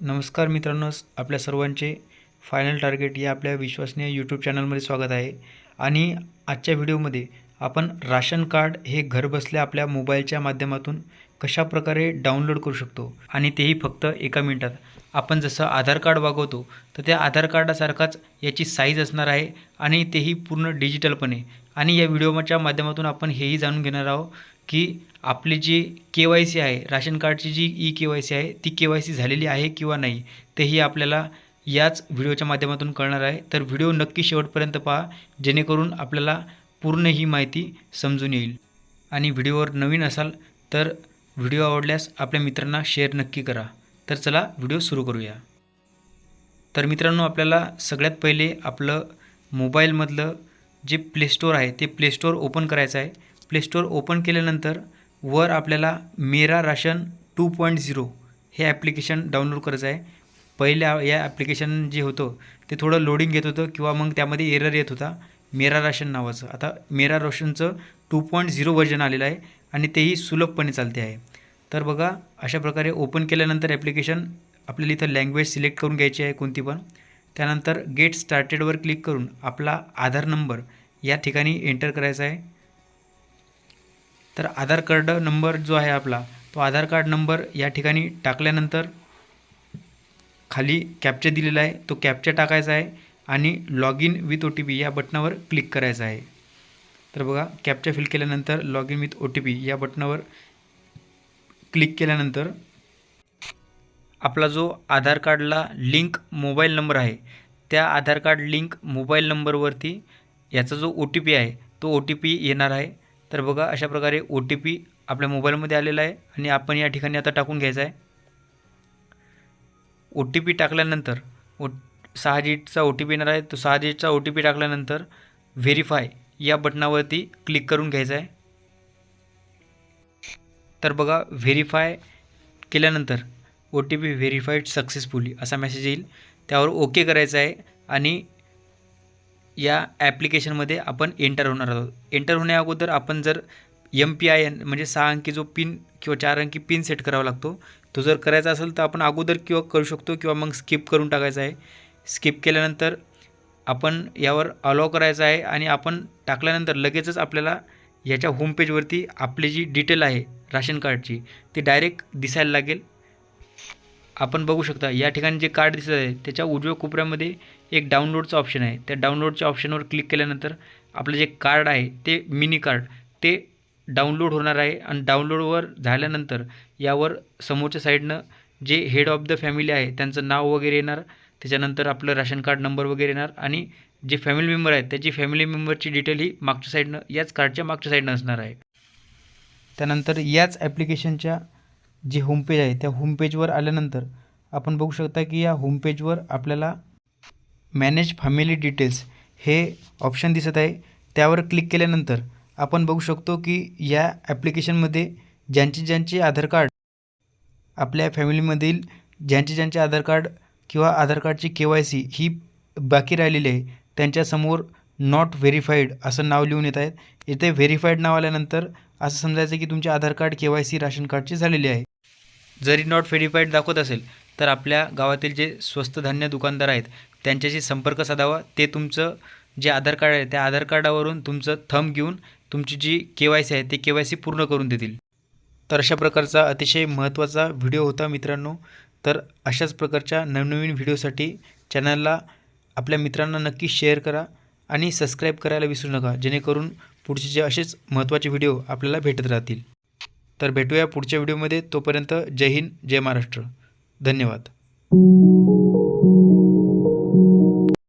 नमस्कार मित्रांनो आपल्या सर्वांचे फायनल टार्गेट या आपल्या विश्वसनीय यूट्यूब चॅनलमध्ये स्वागत आहे. आणि आजच्या व्हिडिओमध्ये आपण राशन कार्ड हे घरबसल्या आपल्या मोबाईलच्या माध्यमातून कशा प्रकारे डाउनलोड करू शकतो आणि तेही फक्त एका मिनटात. आपण जसं आधार कार्ड वागवतो तर त्या आधार कार्डासारखाच याची साईज असणार आहे आणि तेही पूर्ण डिजिटलपणे. आणि या व्हिडिओच्या माध्यमातून आपण हेही जाणून घेणार आहोत की आपली जी के वाय सी आहे राशन कार्डची जी ई के वाय सी आहे ती के वाय सी झालेली आहे किंवा नाही तेही आपल्याला याच व्हिडिओच्या माध्यमातून कळणार आहे. तर व्हिडिओ नक्की शेवटपर्यंत पहा जेणेकरून आपल्याला पूर्ण ही माहिती समजून येईल. आणि व्हिडिओवर नवीन असाल तर व्हिडिओ आवडल्यास आपल्या मित्रांना शेअर नक्की करा. तर चला व्हिडिओ सुरू करूया. तर मित्रांनो आपल्याला सगळ्यात पहिले आपलं मोबाईलमधलं जे प्ले स्टोअर आहे ते प्ले स्टोअर ओपन करायचं आहे. प्ले स्टोअर ओपन केल्यानंतर वर आपल्याला Mera ration two point zero हे ॲप्लिकेशन डाउनलोड करायचं आहे. पहिल्या या ॲप्लिकेशन जे होतं ते थोडं लोडिंग घेत होतं किंवा मग त्यामध्ये एरर येत होता. मेरा राशन नावाचं. आता मेरा रोशनचं टू पॉईंट झिरो व्हर्जन आलेलं आहे आणि तेही सुलभपणे चालते आहे. तर बघा अशा प्रकारे ओपन केल्यानंतर ॲप्लिकेशन आपल्याला इथं लँग्वेज सिलेक्ट करून घ्यायची आहे कोणती पण. त्यानंतर गेट स्टार्टेडवर क्लिक करून आपला आधार नंबर या ठिकाणी एंटर करायचा आहे. तर आधार कार्ड नंबर जो आहे आपला तो आधार कार्ड नंबर या ठिकाणी टाकल्यानंतर खाली कॅप्चा दिलेला आहे. तो कॅप्चा टाकायचा आहे. आणि log in with O T P या बटनावर क्लिक करायचं आहे. तर बघा कॅप्चा फिल केल्यानंतर log in with O T P या बटनावर क्लिक केल्यानंतर आपला जो आधार कार्डला लिंक मोबाईल नंबर आहे त्या आधार कार्ड लिंक मोबाईल नंबरवरती याचा जो ओ टी पी आहे तो ओ टी पी येणार आहे. तर बघा अशा प्रकारे ओ टी पी आपल्या मोबाईलमध्ये आलेला आहे आणि आपण या ठिकाणी आता टाकून घ्यायचा आहे. ओ टी पी टाकल्यानंतर ओ सहा डिजिटचा ओ टी पी येणार आहे. तो सहा डिजिटचा ओ टी पी टाकल्यानंतर व्हेरीफाय या बटनावरती क्लिक करून घ्यायचं आहे. तर बघा व्हेरीफाय केल्यानंतर O T P verified successfully असा मेसेज येईल. त्यावर ओके करायचं आहे आणि या ॲप्लिकेशनमध्ये आपण एंटर होणार आहोत. एंटर होण्या अगोदर आपण जर एम पी आय एन म्हणजे सहा अंकी जो पिन किंवा चार अंकी पिन सेट करावा लागतो तो जर करायचा असेल तर आपण अगोदर किंवा करू शकतो किंवा मग स्किप करून टाकायचा आहे. स्किप केल्यानंतर आपण यावर अलाव करायचं आहे आणि आपण टाकल्यानंतर लगेचच आपल्याला याच्या होमपेजवरती आपली जी डिटेल आहे राशन कार्डची ती डायरेक्ट दिसायला लागेल. आपण बघू शकता या ठिकाणी जे कार्ड दिसत आहे त्याच्या उजव्या कोपऱ्यामध्ये एक डाउनलोडचं ऑप्शन आहे. त्या डाउनलोडच्या ऑप्शनवर क्लिक केल्यानंतर आपलं जे कार्ड आहे ते मिनी कार्ड ते डाउनलोड होणार आहे. आणि डाउनलोडवर झाल्यानंतर यावर समोरच्या साईडनं जे हेड ऑफ द फॅमिली आहे त्यांचं नाव वगैरे येणार. त्याच्यानंतर आपलं राशन कार्ड नंबर वगैरे येणार आणि जे फॅमिली मेंबर आहेत त्याची फॅमिली मेंबरची डिटेल ही मागच्या साईडनं याच कार्डच्या मागच्या साईडनं असणार आहे. त्यानंतर याच ॲप्लिकेशनच्या जे होमपेज आहे त्या होमपेजवर आल्यानंतर आपण बघू शकता की या होमपेजवर आपल्याला मॅनेज फॅमिली डिटेल्स हे ऑप्शन दिसत आहे. त्यावर क्लिक केल्यानंतर आपण बघू शकतो की या ॲप्लिकेशनमध्ये ज्यांचे ज्यांचे आधार कार्ड आपल्या फॅमिलीमधील ज्यांचे ज्यांचे आधार कार्ड किंवा आधार कार्डची के वाय सी ही बाकी राहिलेली आहे त्यांच्यासमोर नॉट व्हेरीफाईड असं नाव लिहून येत आहेत इथे व्हेरीफाईड नाव आल्यानंतर असं समजायचं की तुमचे Aadhaar card K Y C ration कार्डची झालेली आहे. जरी नॉट व्हेरीफाईड दाखवत असेल तर आपल्या गावातील जे स्वस्त धान्य दुकानदार आहेत त्यांच्याशी संपर्क साधावा. ते तुमचं जे आधार कार्ड आहे त्या आधार कार्डावरून तुमचं थंब घेऊन तुमची जी के वाय सी आहे ते के वाय सी पूर्ण करून देतील. तर अशा प्रकारचा अतिशय महत्त्वाचा व्हिडिओ होता मित्रांनो. तर अशाच प्रकारच्या नवनवीन व्हिडिओसाठी चॅनलला आपल्या मित्रांना नक्की शेअर करा आणि सबस्क्राईब करायला विसरू नका जेणेकरून पुढचे जे असेच महत्त्वाचे व्हिडिओ आपल्याला भेटत राहतील. तर भेटूया पुढच्या व्हिडिओमध्ये. तोपर्यंत जय हिंद जय महाराष्ट्र. धन्यवाद.